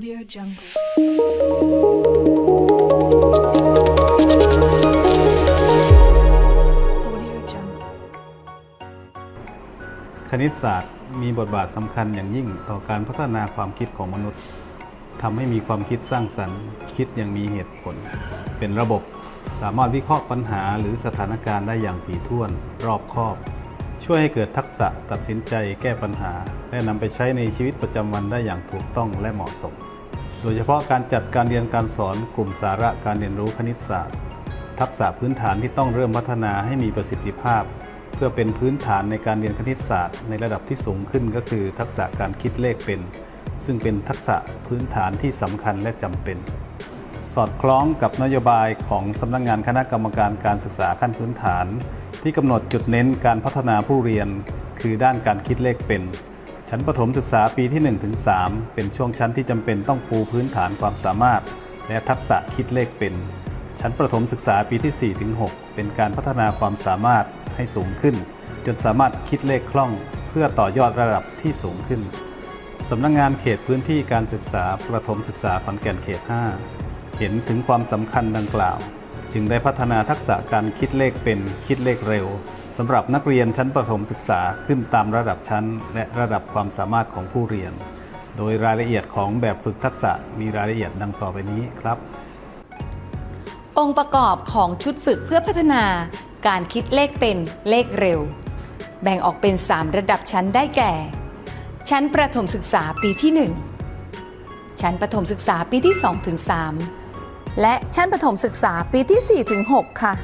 Audio Jungle. Audio Jungle. คณิตศาสตร์มีบทบาทสำคัญอย่างยิ่งต่อการพัฒนาความคิดของมนุษย์ทำให้มีความคิดสร้างสรรค์ คิดอย่างมีเหตุผล เป็นระบบสามารถวิเคราะห์ปัญหาหรือสถานการณ์ได้อย่างถี่ถ้วน รอบคอบ ช่วยให้เกิดทักษะตัดสินใจแก้ปัญหา และนำไปใช้ในชีวิตประจำวันได้อย่างถูกต้องและเหมาะสม โดยเฉพาะการจัดการเรียนการสอนกลุ่มสาระการเรียนรู้คณิตศาสตร์ ทักษะพื้นฐานที่ต้องเริ่มพัฒนาให้มีประสิทธิภาพ เพื่อเป็นพื้นฐานในการเรียนคณิตศาสตร์ ในระดับที่สูงขึ้นก็คือ ทักษะการคิดเลขเป็น ซึ่งเป็นทักษะพื้นฐานที่สำคัญและจำเป็น สอดคล้องกับนโยบายของสำนักงงานคณะกรรมการการศึกษาขั้นพื้นฐาน ที่กำหนดจุดเน้นการพัฒนาผู้เรียน คือด้านการคิดเลขเป็น ชั้นประถมศึกษาปีที่1ถึง3เป็นช่วงชั้นที่จำเป็นต้องปูพื้นฐานความสามารถ และทักษะคิดเลขเป็น ชั้นประถมศึกษาปีที่4ถึง6เป็นการพัฒนาความสามารถให้สูงขึ้น จนสามารถคิดเลขคล่อง เพื่อต่อยอดระดับที่สูงขึ้นสำนักงงานเขตพื้นที่การศึกษาประถมศึกษาขอนแก่นเขต 5 เห็นถึงความสำคัญดังกล่าว จึงได้พัฒนาทักษะการคิดเลขเป็นคิดเลขเร็ว สำหรับนักเรียนชั้นประถมศึกษาขึ้นตามระดับชั้น และระดับความสามารถของผู้เรียน โดยรายละเอียดของแบบฝึกทักษะมีรายละเอียดดังต่อไปนี้ครับ องค์ประกอบของชุดฝึกเพื่อพัฒนา การคิดเลขเป็นเลขเร็ว แบ่งออกเป็น 3 ระดับชั้นได้แก่ ชั้นประถมศึกษาปีที่ 1 ชั้นประถมศึกษาปีที่2ถึง3และชั้นประถมศึกษาปีที่4ถึง6ค่ะ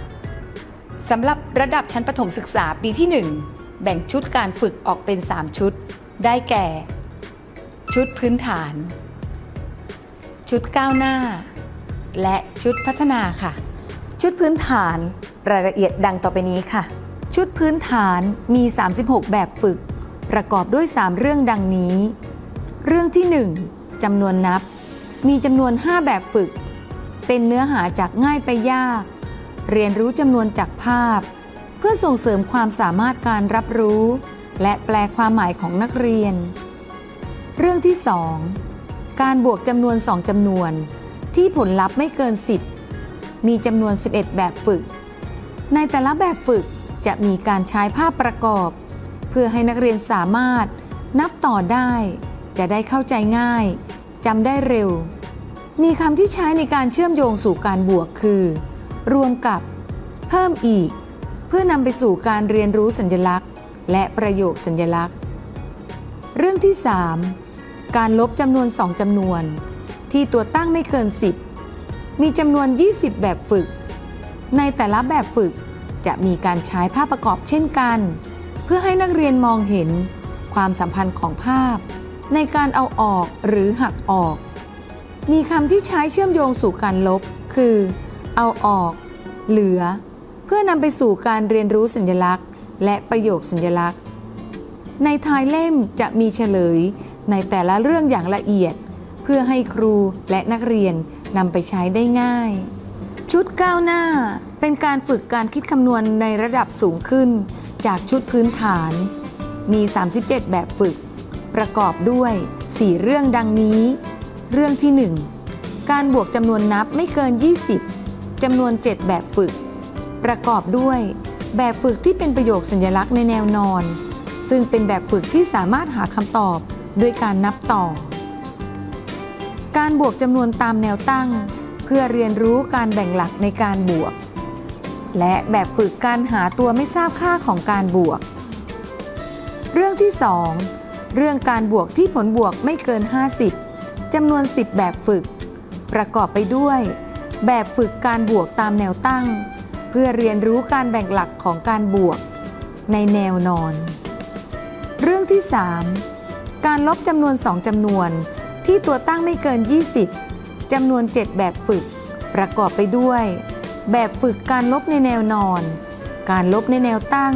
สำหรับระดับชั้นประถมศึกษาปีที่ 1 แบ่งชุดการฝึกออกเป็น 3 ชุด ได้แก่ ชุดพื้นฐาน ชุดก้าวหน้า และชุดพัฒนาค่ะ ชุดพื้นฐานรายละเอียดดังต่อไปนี้ค่ะ ชุดพื้นฐานมี 36 แบบฝึก ประกอบด้วย 3 เรื่องดังนี้ เรื่องที่ 1จำนวนนับ มีจำนวน 5 แบบฝึก เป็นเนื้อหาจากง่ายไปยาก เรียนรู้จำนวนจากภาพ เพื่อส่งเสริมความสามารถการรับรู้ และแปลความหมายของนักเรียน เรื่องที่ 2 การบวกจำนวน 2จำนวน ที่ผลลัพธ์ไม่เกิน 10 มีจำนวน 11 แบบฝึก ในแต่ละแบบฝึกจะมีการใช้ภาพประกอบ เพื่อให้นักเรียนสามารถนับต่อได้ จะได้เข้าใจง่ายจำได้เร็ว มีคำที่ใช้ในการเชื่อมโยงสู่การบวกคือ รวมกับ เพิ่มอีก เพื่อนำไปสู่การเรียนรู้สัญลักษณ์ และประโยคสัญลักษณ์ เรื่องที่ 3 การลบจำนวน 2จำนวน ที่ตัวตั้งไม่เกิน 10 มีจำนวน 20 แบบฝึก ในแต่ละแบบฝึกจะมีการใช้ภาพประกอบเช่นกัน เพื่อให้นักเรียนมองเห็นความสัมพันธ์ของภาพ ในการเอาออกหรือหักออก มีคำที่ใช้เชื่อมโยงสู่การลบ คือ เอาออก เหลือ เพื่อนำไปสู่การเรียนรู้สัญลักษณ์ และประโยคสัญลักษณ์ ในท้ายเล่มจะมีเฉลยในแต่ละเรื่องอย่างละเอียด เพื่อให้ครูและนักเรียนนำไปใช้ได้ง่าย ชุดก้าวหน้าเป็นการฝึกการคิดคำนวณในระดับสูงขึ้น จากชุดพื้นฐาน มี 37 แบบฝึก ประกอบด้วย 4 เรื่องดังนี้ เรื่องที่ 1 การบวกจำนวนนับไม่เกิน 20 จำนวน 7 แบบฝึก ประกอบด้วย แบบฝึกที่เป็นประโยคสัญลักษณ์ในแนวนอน ซึ่งเป็นแบบฝึกที่สามารถหาคำตอบด้วยการนับต่อ การบวกจำนวนตามแนวตั้ง เพื่อเรียนรู้การแบ่งหลักในการบวก และแบบฝึกการหาตัวไม่ทราบค่าของการบวก เรื่องที่ 2 เรื่องการบวกที่ผลบวกไม่เกิน 50จำนวน 10 แบบฝึก ประกอบไปด้วย แบบฝึกการบวกตามแนวตั้ง เพื่อเรียนรู้การแบ่งหลักของการบวกในแนวนอน เรื่องที่ 3 การลบจำนวน 2จำนวนที่ตัวตั้งไม่เกิน 20จำนวน 7 แบบฝึก ประกอบไปด้วย แบบฝึกการลบในแนวนอน การลบในแนวตั้ง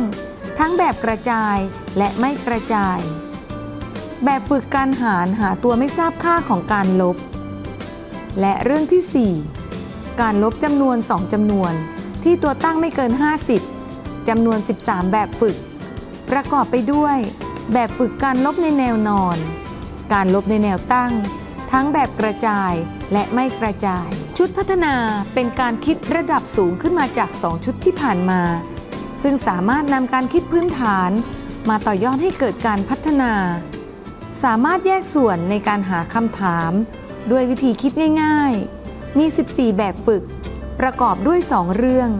ทั้งแบบกระจายและไม่กระจาย แบบฝึกการหารหาตัวไม่ทราบค่าของการลบ และเรื่องที่ 4 การลบจำนวน 2จำนวน ที่ตัวตั้งไม่เกิน 50จำนวน 13 แบบฝึก ประกอบไปด้วย แบบฝึกการลบในแนวนอน การลบในแนวตั้ง ทั้งแบบกระจายและไม่กระจาย ชุดพัฒนาเป็นการคิดระดับสูงขึ้นมาจาก 2 ชุดที่ผ่านมา ซึ่งสามารถนำการคิดพื้นฐาน มาต่อยอดให้เกิดการพัฒนา สามารถแยกส่วนในการหาคำถาม ด้วยวิธีคิดง่าย ๆ มี 14 แบบฝึก ประกอบด้วย 2 เรื่อง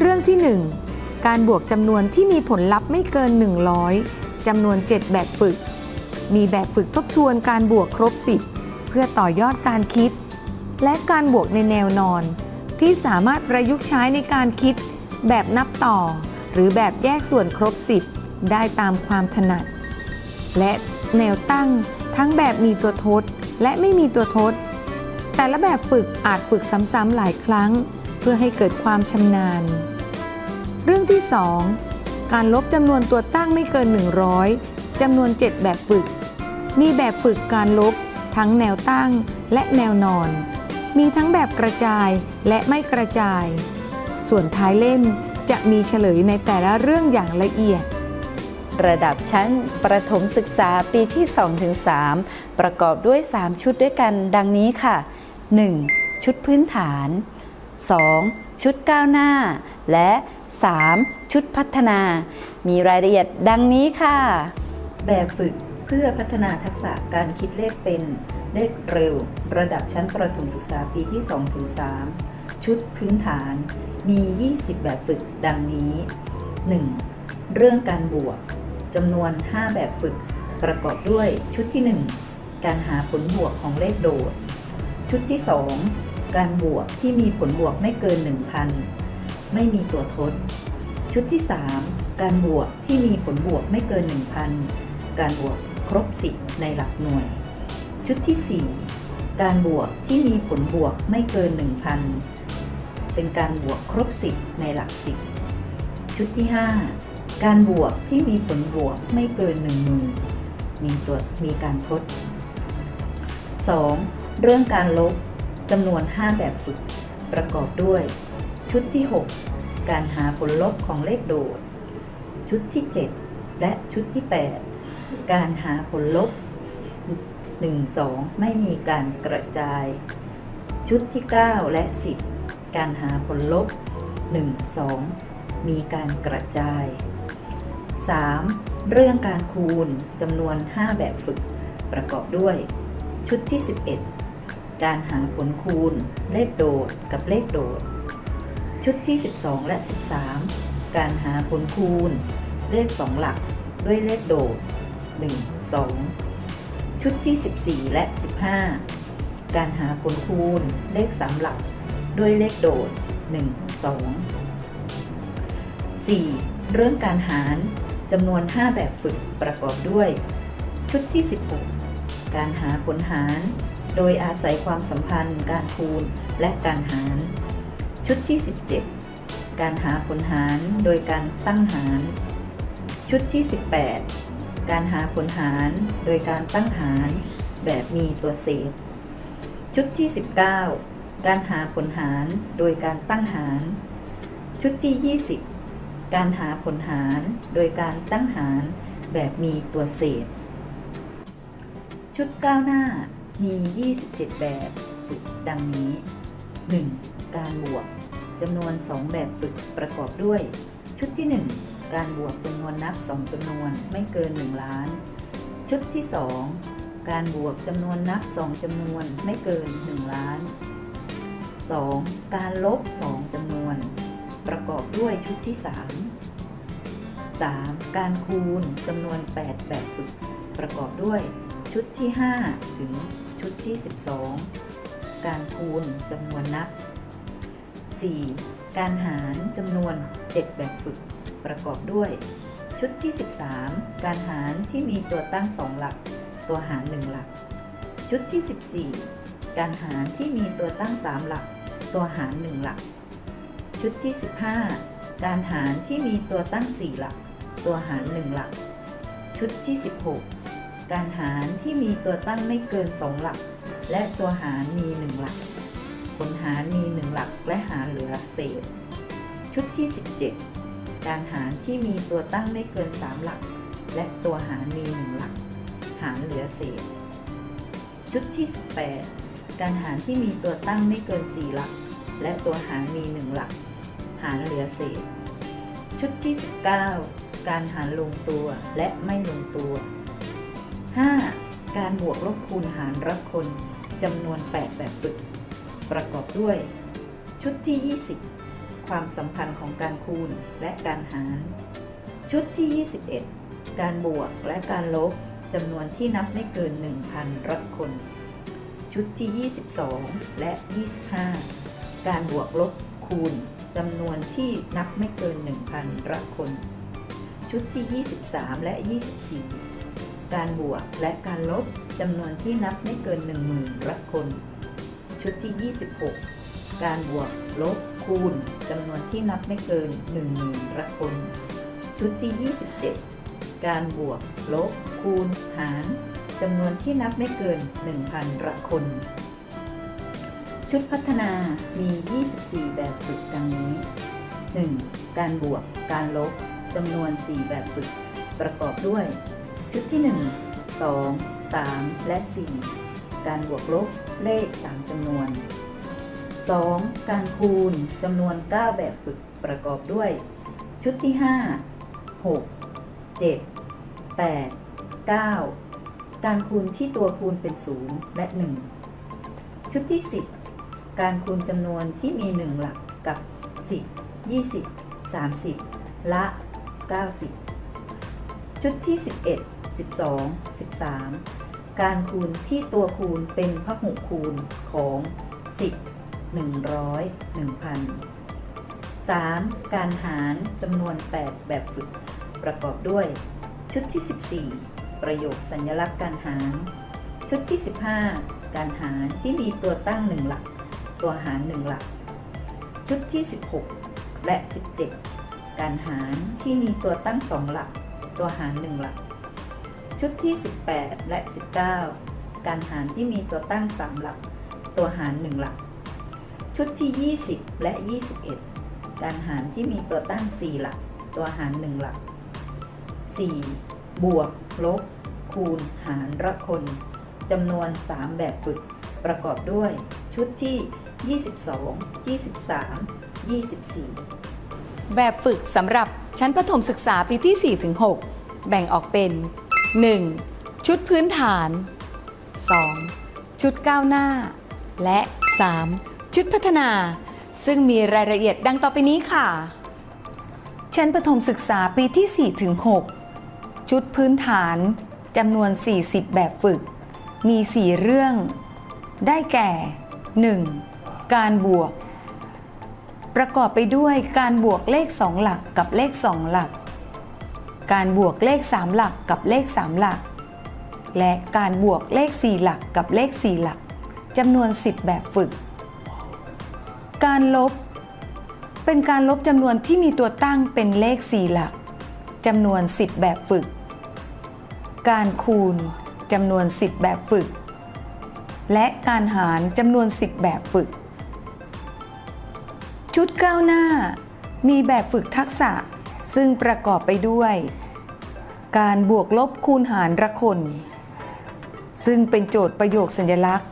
เรื่องที่ 1 การบวกจำนวนที่มีผลลัพธ์ไม่เกิน 100จำนวน 7 แบบฝึก มีแบบฝึกทบทวนการบวกครบ 10 เพื่อต่อยอดการคิด และการบวกในแนวนอน ที่สามารถประยุกต์ใช้ในการคิด แบบนับต่อ หรือแบบแยกส่วนครบ 10 ได้ตามความถนัด และแนวตั้งทั้งแบบมีตัวทดและไม่มีตัวทด แต่ละแบบฝึกอาจฝึกซ้ำๆหลายครั้ง เพื่อให้เกิดความชำนาญ เรื่องที่ 2 การลบจำนวนตัวตั้งไม่เกิน 100จำนวน 7 แบบฝึก มีแบบฝึกการลบทั้งแนวตั้งและแนวนอน มีทั้งแบบกระจายและไม่กระจาย ส่วนท้ายเล่มจะมีเฉลยในแต่ละเรื่องอย่างละเอียดระดับชั้นประถมศึกษาปีที่ 2-3 ประกอบด้วย 3 ชุดด้วยกันดังนี้ค่ะ 1. ชุดพื้นฐาน 2. ชุดก้าวหน้า และ 3. ชุดพัฒนา มีรายละเอียดดังนี้ค่ะ แบบฝึกเพื่อพัฒนาทักษะการคิดเลขเป็น เลขเร็ว ระดับชั้นประถมศึกษาปีที่ 2-3 ชุดพื้นฐาน มี 20 แบบฝึกดังนี้ 1. เรื่องการบวกจำนวน 5 แบบฝึก ประกอบด้วยชุดที่ 1 การหาผลบวกของเลขโดด ชุดที่ 2 การบวกที่มีผลบวกไม่เกิน 1,000 ไม่มีตัวทด ชุดที่ 3 การบวกที่มีผลบวกไม่เกิน 1,000 การบวกครบ 10 ในหลักหน่วย ชุดที่ 4 การบวกที่มีผลบวกไม่เกิน 1,000 เป็นการบวกครบ 10 ในหลัก 10 ชุดที่ 5 การบวกที่มีผลบวกไม่เกิน10,000มีตัวมีการทด 2. เรื่องการลบจำนวน 5 แบบฝึก ประกอบด้วย ชุดที่ 6 การหาผลลบของเลขโดด ชุดที่ 7 และชุดที่ 8 การหาผลลบ 1 2 ไม่มีการกระจาย ชุดที่ 9 และ 10 การหาผลลบ 1 2 มีการกระจาย 3. เรื่องการคูณจำนวน 5 แบบฝึก ประกอบด้วย ชุดที่ 11 การหาผลคูณ เลขโดดกับเลขโดด ชุดที่ 12 และ 13 การหาผลคูณ เลข 2 หลักด้วยเลขโดด 1 2 ชุดที่ 14 และ 15 การหาผลคูณ เลข 3 หลักด้วยเลขโดด 1 2 4. เรื่องการหารจำนวน 5 แบบฝึกประกอบด้วย ชุดที่ 16 การหาผลหาร โดยอาศัยความสัมพันธ์ การคูณ และการหาร ชุดที่ 17 การหาผลหารโดยการตั้งหาร ชุดที่ 18 การหาผลหารโดยการตั้งหาร แบบมีตัวเศษ ชุดที่ 19 การหาผลหารโดยการตั้งหาร ชุดที่ 20 การหาผลหารโดยการตั้งหาร แบบมีตัวเศษ ชุดก้าวหน้า มี 27 แบบฝึกดังนี้ 1. การบวกจำนวน 2 แบบฝึกประกอบด้วย ชุดที่ 1 การบวกจำนวนนับ 2จำนวนไม่เกิน 1 ล้าน ชุดที่ 2 การบวกจำนวนนับ 2จำนวนไม่เกิน 1 ล้าน 2. การลบ 2จำนวน ประกอบด้วยชุดที่ 3 3. การคูณจำนวน 8 แบบฝึก ประกอบด้วยชุดที่ 5 ถึง ชุดที่ 12 การคูณจำนวนนับ 4. การหารจำนวน 7 แบบฝึกประกอบด้วย ชุดที่ 13 การหารที่มีตัวตั้ง 2 หลัก ตัวหาร 1 หลัก ชุดที่ 14 การหารที่มีตัวตั้ง 3 หลัก ตัวหาร 1 หลัก ชุดที่ 15 การหารที่มีตัวตั้ง 4 หลัก ตัวหาร 1 หลัก ชุดที่ 16 การหารที่มีตัวตั้งไม่เกิน 2 หลัก และตัวหารมี 1 หลัก ผลหารมี 1 หลักและหารเหลือเศษ ชุดที่ 17 การหารที่มีตัวตั้งไม่เกิน 3 หลัก และตัวหารมี 1 หลัก หารเหลือเศษ ชุดชุดที่ 18 การหารที่มีตัวตั้งไม่เกิน 4 หลัก และตัวหารมี 1 หลัก หารเหลือเศษ ชุดที่ 19 การหารลงตัวและไม่ลงตัว 5. การบวกลบคูณหารรับคนจำนวน 8 แบบฝึก ประกอบด้วย ชุดที่ 20 ความสัมพันธ์ของการคูณและการหาร ชุดที่ 21 การบวกและการลบจำนวนที่นับไม่เกิน 1,000 รับคน ชุดที่ 22 และ 25 การบวกลบคูณจำนวนที่นับไม่เกิน 1,000 รับคน ชุดที่ 23 และ 24 การบวกและการลบจำนวนที่นับไม่เกิน10,000รับคน ชุดที่ 26 การบวกลบคูณจำนวนที่นับไม่เกิน10,000รับคน ชุดที่ 27 การบวกลบคูณหารจำนวนที่นับไม่เกิน 1,000ละคน ชุดพัฒนามี 24 แบบฝึกดังนี้ 1. การบวก การลบจำนวน 4 แบบฝึก ประกอบด้วย ชุดที่ 1 2 3 และ 4 การบวกลบเลข 3จำนวน 2. การคูณจำนวน 9 แบบฝึกประกอบด้วย ชุดที่ 5 6 7 8 9 การคูณที่ตัวคูณเป็น 0 และ 1 ชุดที่ 10 การคูณจำนวนที่มี 1 หลักกับ 10 20 30 ละ 90 ชุดที่ 11 12 13 การคูณที่ตัวคูณเป็นพหุคูณของ 10 100 1000 3. การหารจำนวน 8 แบบฝึก ประกอบด้วย ชุดที่ 14 ประโยคสัญลักษณ์การหาร ชุดที่ 15 การหารที่มีตัวตั้ง 1 หลัก ตัวหาร 1 หลัก ชุดที่ 16 และ 17 การหารที่มีตัวตั้ง 2 หลัก ตัวหาร 1 หลัก ชุดที่ 18 และ 19 การหารที่มีตัวตั้ง 3 หลัก ตัวหาร 1 หลัก ชุดที่ 20 และ 21 การหารที่มีตัวตั้ง 4 หลัก ตัวหาร 1 หลัก 4. บวก ลบ คูณ หารละคนจำนวน 3 แบบฝึก ประกอบด้วย ชุดที่ 22 23 24 แบบฝึกสำหรับชั้นประถมศึกษาปีที่ 4-6 แบ่งออกเป็น 1. ชุดพื้นฐาน 2. ชุดก้าวหน้า และ 3. ชุดพัฒนา ซึ่งมีรายละเอียดดังต่อไปนี้ค่ะ ชั้นประถมศึกษาปีที่4-6ชุดพื้นฐานจำนวน 40 แบบฝึก มี 4 เรื่อง ได้แก่ 1. การบวก ประกอบไปด้วยการบวกเลข 2 หลักกับเลข 2 หลัก การบวกเลข 3 หลักกับเลข 3 หลัก และการบวกเลข 4 หลักกับเลข 4 หลักจำนวน 10 แบบฝึก การลบ เป็นการลบจำนวนที่มีตัวตั้งเป็นเลข 4 หลักจำนวน 10 แบบฝึก การคูณจำนวน 10 แบบฝึก และการหารจำนวน 10 แบบฝึก ชุดก้าวหน้า มีแบบฝึกทักษะ ซึ่งประกอบไปด้วย การบวกลบคูณหารละคน ซึ่งเป็นโจทย์ประโยคสัญลักษณ์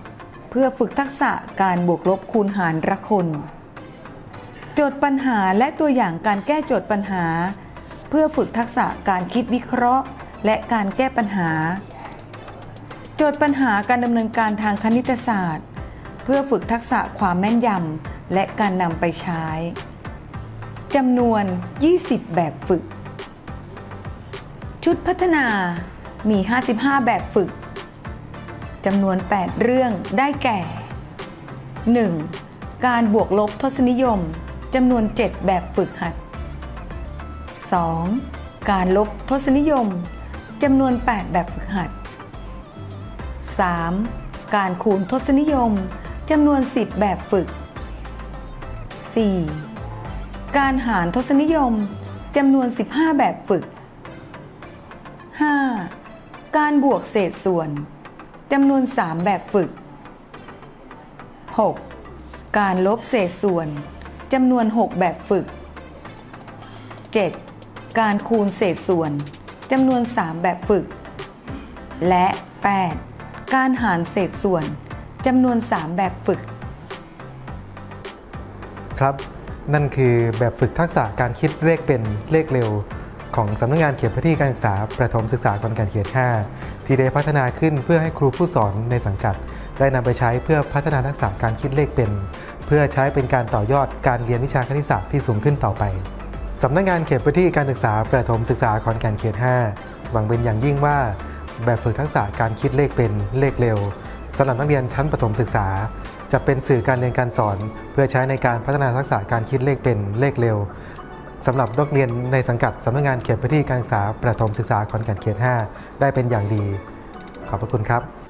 เพื่อฝึกทักษะการบวกลบคูณหารละคน โจทย์ปัญหาและตัวอย่างการแก้โจทย์ปัญหา เพื่อฝึกทักษะการคิดวิเคราะห์ และการแก้ปัญหา โจทย์ปัญหาการดำเนินการทางคณิตศาสตร์ เพื่อฝึกทักษะความแม่นยำและการนำไปใช้ จำนวน 20 แบบฝึก ชุดพัฒนามี 55 แบบฝึก จำนวน 8 เรื่องได้แก่ 1. การบวกลบทศนิยม จำนวน 7 แบบฝึกหัด 2. การลบทศนิยม จำนวน 8 แบบฝึกหัด 3. การคูณทศนิยม จำนวน 10 แบบฝึก 4. การหารทศนิยมจำนวน 15 แบบฝึก 5. การบวกเศษส่วนจำนวน 3 แบบฝึก 6. การลบเศษส่วนจำนวน 6 แบบฝึก 7. การคูณเศษส่วนจำนวน 3 แบบฝึก และ 8. การหารเศษส่วนจำนวน 3 แบบฝึก ครับ นั่นคือแบบฝึกทักษะการคิดเลขเป็นเลขเร็ว ของสำนักงานเขตพื้นที่การศึกษาประถมศึกษาขอนแก่นเขต 5 ที่ได้พัฒนาขึ้นเพื่อให้ครูผู้สอนในสังกัด ได้นำไปใช้เพื่อพัฒนาทักษะการคิดเลขเป็น เพื่อใช้เป็นการต่อยอดการเรียนวิชาคณิตศาสตร์ที่สูงขึ้นต่อไปสำนักงานเขตพื้นที่การศึกษาประถมศึกษาขอนแก่นเขต 5 หวังเป็นอย่างยิ่งว่า แบบฝึกทักษะการคิดเลขเป็นเลขเร็วสำหรับนักเรียนชั้นประถมศึกษา จะเป็นสื่อการเรียนการสอน เพื่อใช้ในการพัฒนาทักษะการคิดเลขเป็นเลขเร็วสำหรับนักเรียนในสังกัดสำนักงานเขตพื้นที่การศึกษาประถมศึกษาขอนแก่นเขต 5 ได้เป็นอย่างดี ขอบพระคุณครับ